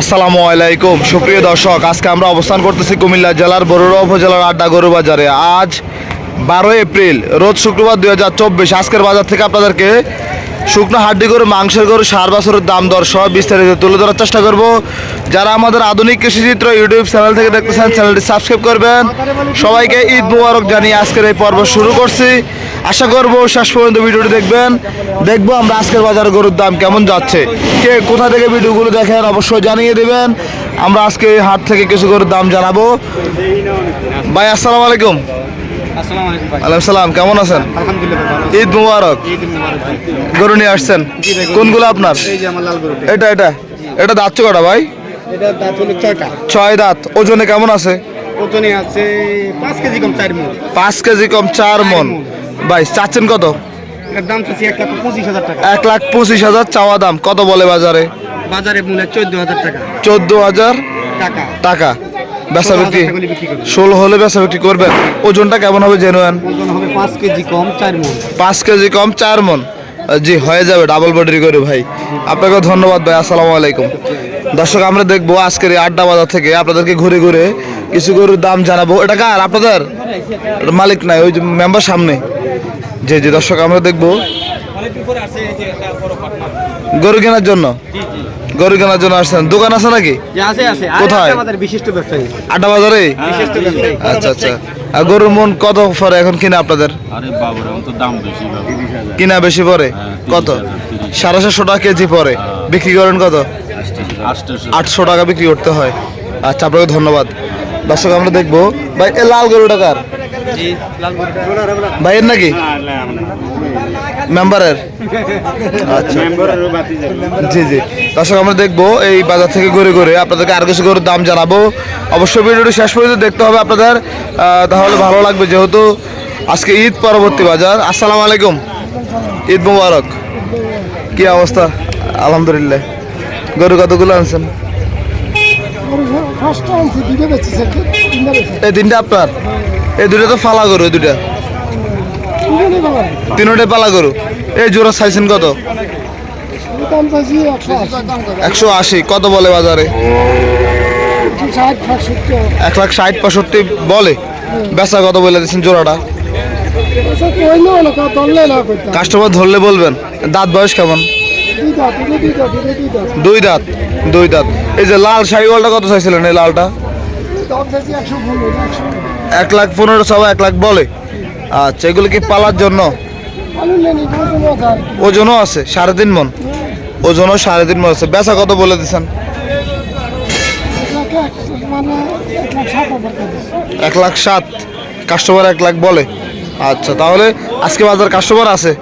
আসসালামু আলাইকুম। সুপ্রিয় দর্শক, আজকে আমরা অবস্থান করতেছি কুমিল্লা জেলার বরুড়া উপজেলার আড্ডা গরু বাজারে। আজ বারো এপ্রিল, রোজ শুক্রবার দুই হাজার চব্বিশ। আজকের বাজার থেকে আপনাদেরকে শুকনো হাড্ডি গরু, মাংসের গরু, সার বাছরের দাম দর সব বিস্তারিত তুলে ধরার চেষ্টা করব। যারা আমাদের আধুনিক কৃষিচিত্র ইউটিউব চ্যানেল থেকে দেখতেছেন, চ্যানেলটি সাবস্ক্রাইব করবেন। সবাইকে ঈদ মুবারক জানিয়ে আজকের এই পর্ব শুরু করছি। আশা করব শেষ পর্যন্ত ভিডিওটি দেখবেন। দেখব আমরা আজকের বাজার গরুর দাম কেমন যাচ্ছে। কে কোথা থেকে ভিডিওগুলো দেখেন অবশ্যই জানিয়ে দেবেন। আমরা আজকে এই হাট থেকে কিছু গরুর দাম জানাব। ভাই আসসালামু আলাইকুম। সালাম কেমন আছেন? ঈদ মুবারক। গরু নিয়ে আসছেন? কোনগুলো আপনার? এটা এটা। এটা দাঁতছে কটা ভাই? দাঁত ছয় দাঁত। ওজনে কেমন আছে? ওজনে আছে পাঁচ কেজি কম চার পাঁচ কেজি কম চার মন। ভাই চাচ্ছেন কত? দাম চাচ্ছি এক লাখ পঁচিশ হাজার টাকা। এক লাখ পঁচিশ হাজার চাওয়া দাম। কত বলে বাজারে? বাজারে মূল্য চোদ্দ হাজার টাকা। চোদ্দ হাজার টাকা। টাকা। বেচা বিক্রি। ষোলো হলে বেচা বিক্রি করবেন। ওজনটা কেমন হবে জেনুয়েন ওজন হবে পাঁচ কেজি কম চার মূল পাঁচ কেজি কম চার মন। জি হয়ে যাবে ডাবল বডির করে ভাই। আপনাকে ধন্যবাদ ভাই আসসালামু আলাইকুম। দর্শক আমরা দেখব আজকের এই আড্ডা বাজার থেকে আপনাদেরকে ঘুরে ঘুরে কিছু গরুর দাম জানাব। এটা কার? আপনাদের? মালিক নাই ওই যে মেম্বার সামনে। জি জি দর্শক আমরা দেখব। গরু কেনার জন্য? গরু কেনার জন্য আসছেন। দোকান আছে নাকি? যে আছে আছে। কোথায়? বিশিষ্ট ব্যবসায়ী। আড্ডা বাজারে? আচ্ছা আচ্ছা। আর গরুর মন কত পরে এখন কিনা আপনাদের? আরে বাবুরে এখন তো দাম বেশি বাবু কিনা বেশি পরে? কত? সাড়ে চারশো টাকা কেজি পরে। বিক্রি করেন কত? আটশো। টাকা বিক্রি করতে হয়। আচ্ছা আপনাকে ধন্যবাদ। দর্শক আমরা দেখব। ভাই এ লাল গরু টাকার গরুটা ভাইয়ের নাকি? মেম্বারের? আচ্ছা। জি জি। দর্শক আমরা দেখব এই বাজার থেকে ঘুরে ঘুরে আপনাদেরকে আর কিছু গরুর দাম জানাব। অবশ্যই ভিডিওটি শেষ পর্যন্ত দেখতে হবে আপনাদের। তাহলে ভালো লাগবে যেহেতু আজকে ঈদ পরবর্তী বাজার। আসসালামু আলাইকুম। ঈদ মুবারক। কি অবস্থা? আলহামদুলিল্লাহ। গরু কতগুলো আনছেন? এই দিনটা আপনার? এই দুটো তো ফালা গরু দুটা তিনটে পালা গরু। এই জোড়া চাইছেন কত? একশো আশি। কত বলে বাজারে? এক লাখ ষাট, পঁয়ষট্টি বলে। বেচা কত বলে দিচ্ছেন জোড়াটা? কাস্টমার ধরলে বলবেন। দাঁত বয়স কেমন? দুই দাঁত। দুই দাঁত। এই যে লাল শাহিওয়ালটা কত চাইছিলেন এই লালটা? এক লাখ পনেরো সব এক লাখ বলে। আচ্ছা এগুলো কি পালার জন্য? ওজনও আছে সাড়ে তিন মন। ওজনও সাড়ে তিন মন আছে। বেচা কত বলে দিচ্ছেন এক লাখ সাত। কাস্টমার এক লাখ বলে। আচ্ছা তাহলে আজকে বাজার কাস্টমার আছে?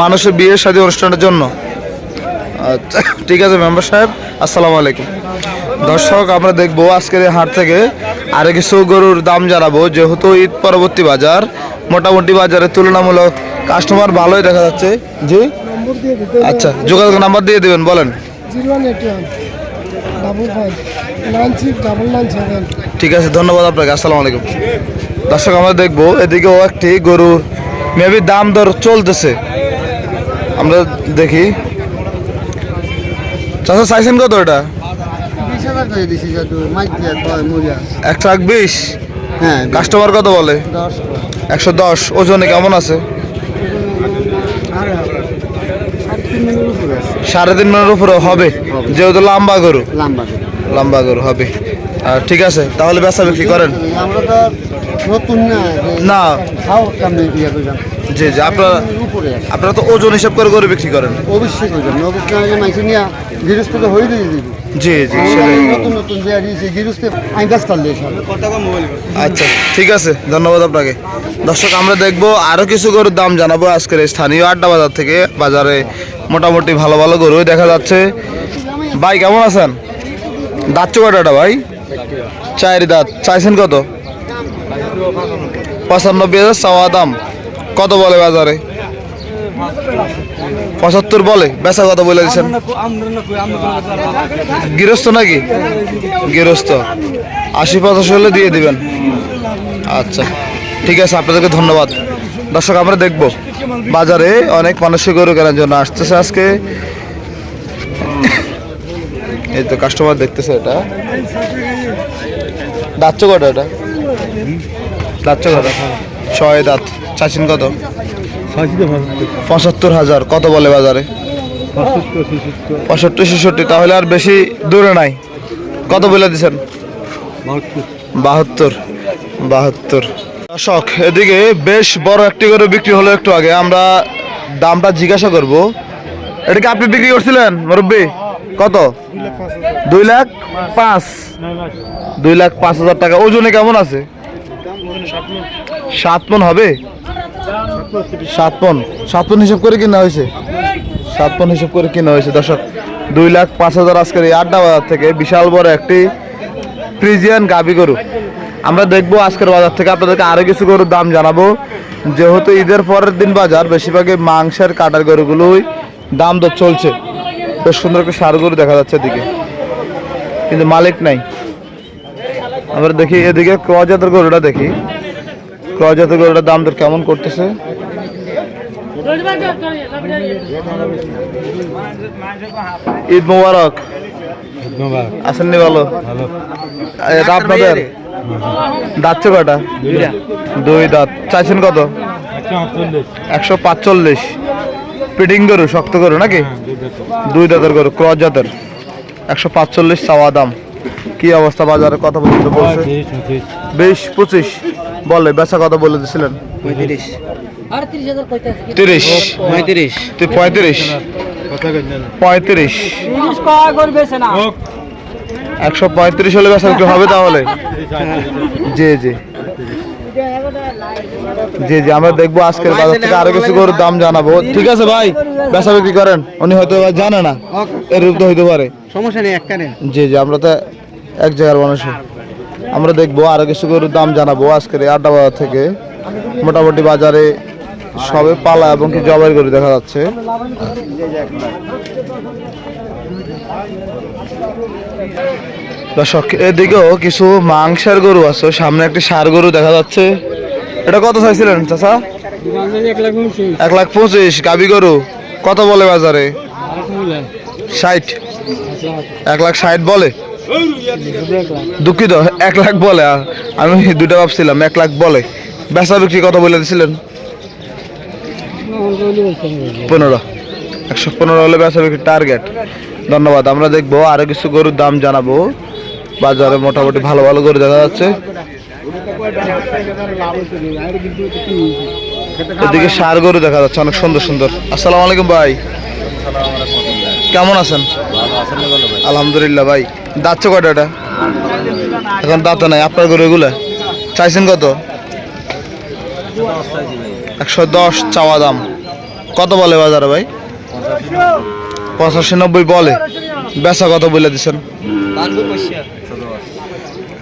মানুষের বিয়ের সাথে অনুষ্ঠানের জন্য? আচ্ছা ঠিক আছে মেম্বার সাহেব, আসসালামু আলাইকুম। দর্শক, আমরা দেখব আজকের এই হাট থেকে আরও কিছু গরুর দাম জানাব। যেহেতু ঈদ পরবর্তী বাজার, মোটামুটি বাজারে তুলনামূলক কাস্টমার ভালোই দেখা যাচ্ছে। জি? আচ্ছা যোগাযোগ নাম্বার দিয়ে দেবেন, বলেন। ঠিক আছে, ধন্যবাদ আপনাকে, আসসালামু আলাইকুম। দর্শক, আমরা দেখব এদিকেও একটি গরুর মেবি দাম দর চলতেছে। আমরা দেখি। চাষা চাইছেন কত এটা? মরিয়া এক বিশ? হ্যাঁ কাস্টমার কত বলে? একশো দশ। ওজনে কেমন আছে? সাড়ে তিন মিনিটের উপরে হবে। যেহেতু লম্বা গরু। লম্বা গরু। হবে। আর ঠিক আছে তাহলে বেচা বিক্রি করেন। নতুন না জি জি আপনারা আপনারা তো ওজন হিসাব করে গরু বিক্রি করেন। অবশ্যই তো হয়ে দিয়ে দিবি জি জি নতুন নতুন যে দিয়েছে। আচ্ছা ঠিক আছে ধন্যবাদ আপনাকে। দর্শক আমরা দেখব আরও কিছু গরুর দাম জানাব আজকের স্থানীয় আড্ডা বাজার থেকে। বাজারে মোটামুটি ভালো ভালো গরু দেখা যাচ্ছে। ভাই কেমন আছেন? দাঁত কটাটা ভাই? চার দাঁত। চাইছেন কত? পঁচানব্বই হাজার চাওয়া দাম। কত বলে বাজারে? পঁচাত্তর বলে, বেচা কথা বলে দিচ্ছেন গৃহস্থ নাকি? গৃহস্থ। আশি পঁচাশি হলে দিয়ে দিবেন। আচ্ছা ঠিক আছে, আপনাদেরকে ধন্যবাদ। দর্শক, আমরা দেখব। বাজারে অনেক মানুষের গরু কেনার জন্য আসতেছে আজকে। এই তো কাস্টমার দেখতেছে এটা। দাঁতছ কটা এটা? দাঁতছ কটা? ছয় দাঁত। চাচিন কত? পঁচাত্তর হাজার, কত বলে বাজারে? পঁয়ষট্টি ছেষট্টি, তাহলে আর বেশি দূরে নাই। কত বলে দিছেন? বাহাত্তর বাহাত্তর। দর্শক, এদিকে বেশ বড় একটি করে বিক্রি হলো একটু আগে। আমরা দামটা জিজ্ঞাসা করব। এটা কি আপনি বিক্রি করছিলেন, মুরব্বী? কত? দুই লাখ পাঁচ। দুই লাখ পাঁচ হাজার টাকা। ওজনে কেমন আছে? সাত মন হবে? সাত মন সাত মন হিসাব করে কিনা হয়েছে? সাত মন হিসাব করে কিনা হয়েছে। দর্শক, দুই লাখ পাঁচ হাজার আজকের এই আড্ডা বাজার থেকে বিশাল বড় একটি ফ্রিজিয়ান গাবি গরু। আমরা দেখব আজকের বাজার থেকে আপনাদেরকে আরও কিছু গরুর দাম জানাব। যেহেতু ঈদের পরের দিন বাজার, বেশিরভাগই মাংসের কাটার গরুগুলোই দাম দর চলছে। বেশ সুন্দর একটা সার গরু দেখা যাচ্ছে এদিকে। কিন্তু মালিক নাই। আমরা দেখি এদিকে ক্রয় জাতের গরুটা দেখি। ক্রয় জাতের গরুটার দাম দর কেমন করতেছে? ঈদ মোবারক। আসেননি ভালো। আপনাদের দাঁতছে কটা দুই দাঁত। চাইছেন কত? একশো পাঁচচল্লিশ। পিডিং গরু শক্ত গরু নাকি? দুই দাঁতের গরু। ক্রস জাতের। একশো পাঁচচল্লিশ চাওয়া দাম। কি অবস্থা বাজারে? কথা বলতে বলছে। বিশ পঁচিশ। বলে বেচা কথা বলে দিছিলেন। তিরিশ পঁয়ত্রিশ। তুই পঁয়ত্রিশ। পঁয়ত্রিশ। একশো পঁয়ত্রিশ হলে বেচা বিক্রি হবে তাহলে? জি জি। জি জি আমরা দেখব আজকের বাজার থেকে আরও কিছু গরুর দাম জানাব। ঠিক আছে ভাই বেচা বিক্রি করেন। উনি হয়তো জানে না এর রূপ তো হইতে পারে। সমস্যা নেই একখানে। জি জি আমরা তো এক জায়গার মানুষ আমরা দেখব, আরও কিছু গরুর দাম জানাব আজকের এই আড্ডা বাজার থেকে। মোটামুটি বাজারে সবে পালা এবং কি জবাই গরু দেখা যাচ্ছে। দর্শক, এদিকেও কিছু মাংসের গরু আছে, সামনে একটি সার গরু দেখা যাচ্ছে। এটা কত চাইছিলেন চাচা? এক লাখ পঁচিশ, গাবি গরু। কত বলে বাজারে? ষাট। এক লাখ ষাট বলে? দুঃখিত এক লাখ বলে আ, আমি দুটা ভাবছিলাম এক লাখ বলে। বেচা বিক্রি কত বলে দিছিলেন? পনেরো। একশো পনেরো হলে বেচা বিক্রি টার্গেট ধন্যবাদ আমরা দেখব আরও কিছু গরুর দাম জানাব। বাজারে মোটামুটি ভালো ভালো গরু দেখা যাচ্ছে। এদিকে সার গরু দেখা যাচ্ছে অনেক সুন্দর সুন্দর। আসসালামু আলাইকুম ভাই। কেমন আছেন? আলহামদুলিল্লাহ ভাই। দাঁতছে কয়টা এটা? এখন দাঁত নাই, আপনার গরু এগুলা? চাইছেন কত? একশো দশ চাওয়া দাম। কত বলে বাজারে ভাই? পঁচাশি নব্বই বলে। বেচা কত বলে দিচ্ছেন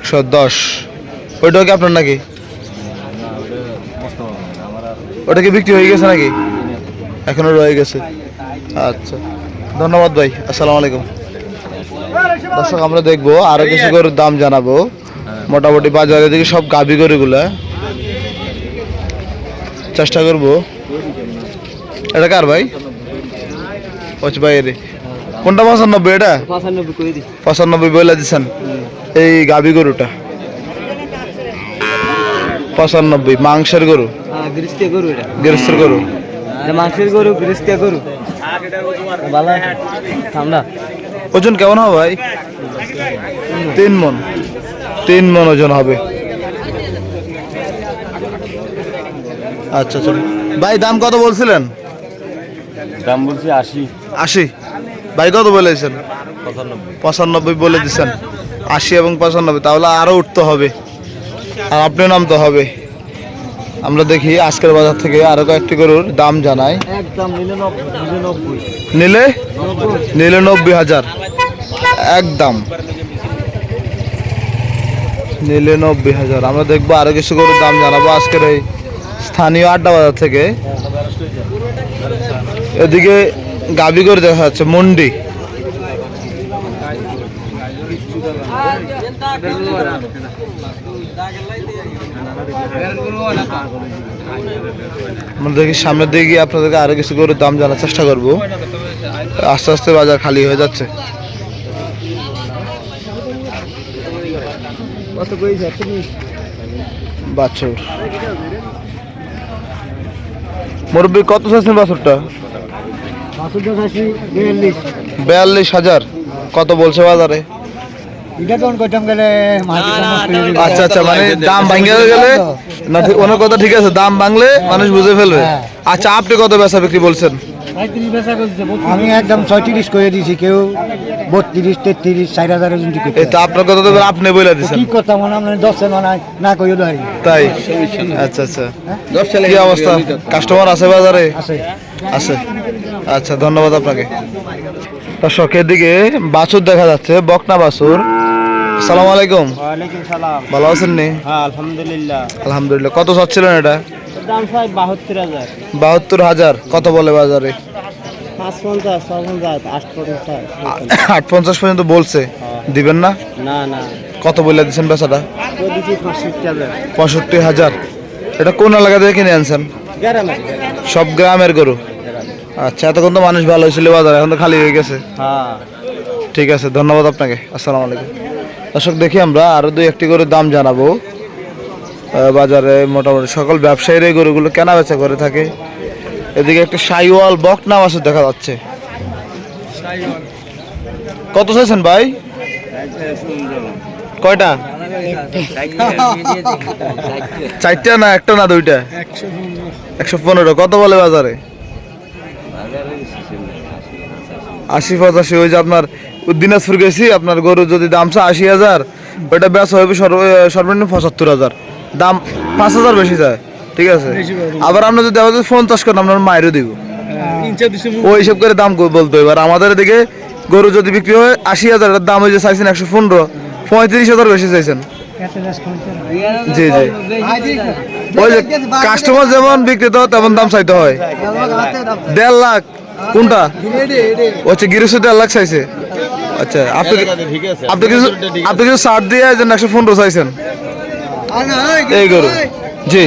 একশো দশ। ওইটাও কি আপনার নাকি? ওটা কি বিক্রি হয়ে গেছে নাকি? এখনও রয়ে গেছে। আচ্ছা। ধন্যবাদ ভাই। আসসালামু আলাইকুম। দর্শক আমরা দেখব আরও কিছু গরুর দাম জানাব। মোটামুটি বাজারে দিকে সব গাভি গরুগুলা। চেষ্টা করব। এটা কার ভাই? ওচ ভাই রে কোনটা পঁচানব্বই এটা? পঁচানব্বই বলে দিচ্ছেন এই গাভি গরুটা। পঁচানব্বই মাংসের গরু। হ্যাঁ গরু গৃহস্থের গরু। মাংসের গরু গৃহস্থিয়া গরু। ভালো আমরা ওজন কেমন হবে ভাই? তিন মন। তিন মন ওজন হবে। আচ্ছা আচ্ছা। ভাই দাম কত বলছিলেন? দাম বলছি আশি। আশি? ভাই কত বলেছেন পঁচানব্বই। বলে দিচ্ছেন আশি এবং পঁচানব্বই তাহলে আরও উঠতে হবে। আর আপনিও নামতে হবে। আমরা দেখি আজকের বাজার থেকে আরও কয়েকটি গরুর দাম জানাই। নিলে? নিলে নব্বই হাজার। একদম। নিলে নব্বই হাজার। আমরা দেখব আরও কিছু গরুর দাম জানাব আজকের এই স্থানীয় আড্ডা বাজার থেকে। এদিকে গাবি করে দেখা যাচ্ছে মন্ডি। আমরা দেখি সামনের দিকে গিয়ে আপনাদেরকে আরও কিছু করে দাম জানার চেষ্টা করব। আস্তে আস্তে বাজার খালি হয়ে যাচ্ছে। কত কইছে মুরব্বী কত চাইছেন বাছুরটা? বিয়াল্লিশ হাজার। কত বলছে বাজারে? এটা আচ্ছা আচ্ছা মানে দাম ভাঙে গেলে না ওনার কথা ঠিক আছে দাম ভাঙলে মানুষ বুঝে ফেলবে। আচ্ছা আপনি কত বেচা বিক্রি বলছেন? আমি একদম ছয়ত্রিশ করে দিয়েছি কেউ বত্রিশ তেত্রিশ চার টিকিট এই আপনার কথা তো আপনি বলে দিচ্ছেন কি কথা মনে হয় দশ মানে না কইও দেয় তাই? আচ্ছা আচ্ছা। কি অবস্থা? কাস্টমার আছে বাজারে? আছে। আছে। আচ্ছা ধন্যবাদ আপনাকে। দর্শকের দিকে বাছুর দেখা যাচ্ছে বকনা বাছুর। সালাম আলাইকুম। ওয়ালাইকুম সালাম। ভালো আছেন নি? হ্যাঁ আলহামদুলিল্লাহ। আলহামদুলিল্লাহ। কত চাচ্ছিলেন এটা? দাম বাহাত্তর হাজার। বাহাত্তর হাজার। কত বলে বাজারে? আট পঞ্চাশ পর্যন্ত বলছে। দিবেন না? না না। কত বলে দিচ্ছেন বেচাটা? পঁয়ষট্টি হাজার। এটা কোন এলাকা থেকে কিনে আনছেন? সব গ্রামের গরু। আচ্ছা এতক্ষণ তো মানুষ ভালো হয়েছিল বাজারে, এখন তো খালি হয়ে গেছে। হ্যাঁ ঠিক আছে, ধন্যবাদ আপনাকে। আসসালামু আলাইকুম। দর্শক, দেখি আমরা আরও দুই একটি করে দাম জানাব। বাজারে মোটামুটি সকল ব্যবসায়ীরা এই গরুগুলো কেনা বেচা করে থাকে। এদিকে একটা সাইওয়াল বকনা মাছের দেখা যাচ্ছে। কত চাইছেন ভাই? কয়টা? চারটা না, একটা না দুইটা? একশো পনেরো। কত বলে বাজারে? আশি পঁচাশি ওই যে আপনার দিনাজপুর গেছি আপনার গরু যদি দাম চা আশি হাজার ওইটা বেচা হবে সর্বনিম্ন পঁচাত্তর হাজার। দাম পাঁচ হাজার বেশি যায় ঠিক আছে? আবার আমরা যদি আমাদের পঞ্চাশ করেন আপনার মায়েরও দিব। ওই হিসাব করে দাম বলতে এবার। আমাদের এদিকে গরু যদি বিক্রি হয় আশি হাজার দাম ওই যে চাইছেন একশো পনেরো পঁয়ত্রিশ হাজার বেশি চাইছেন। জি জি। ওই যে কাস্টমার যেমন বিক্রেতা তেমন দাম চাইতে হয়। দেড় লাখ। কোনটা? হচ্ছে গিরিশ দেড় লাখ চাইছে। আচ্ছা আপনি আপনি কিছু আপনি কিছু সার দিয়ে যেন একশো পনেরো চাইছেন। এই গরু। জি।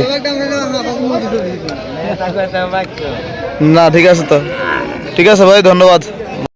না ঠিক আছে তো। ঠিক আছে ভাই ধন্যবাদ।